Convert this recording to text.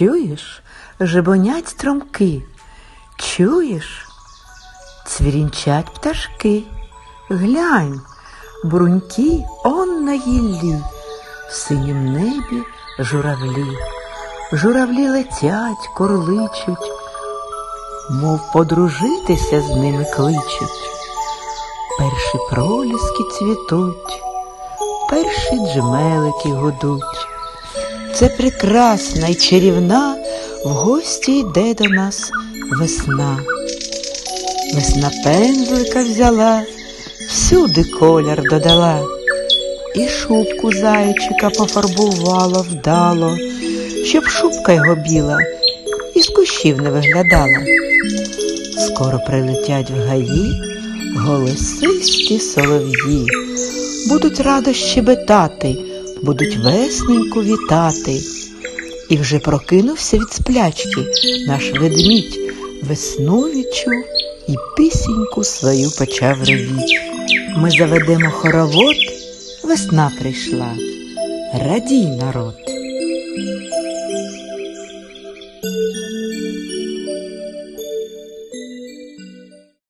Чуєш, жебонять стромки, чуєш, цвірінчать пташки. Глянь, бруньки он на гіллі, в синім небі журавлі. Журавлі летять, корличуть, мов подружитися з ними кличуть. Перші проліски цвітуть, перші джмелики гудуть. Це прекрасна й чарівна, в гості йде до нас весна. Весна пензлика взяла, всюди колір додала, і шубку зайчика пофарбувала вдало, щоб шубка його біла із кущів не виглядала. Скоро прилетять в гаї голосисті солов'ї, будуть радо щебетати, будуть весненьку вітати. І вже прокинувся від сплячки наш ведмідь, весну відчув і пісеньку свою почав ревіть. Ми заведемо хоровод, весна прийшла. Радій народ.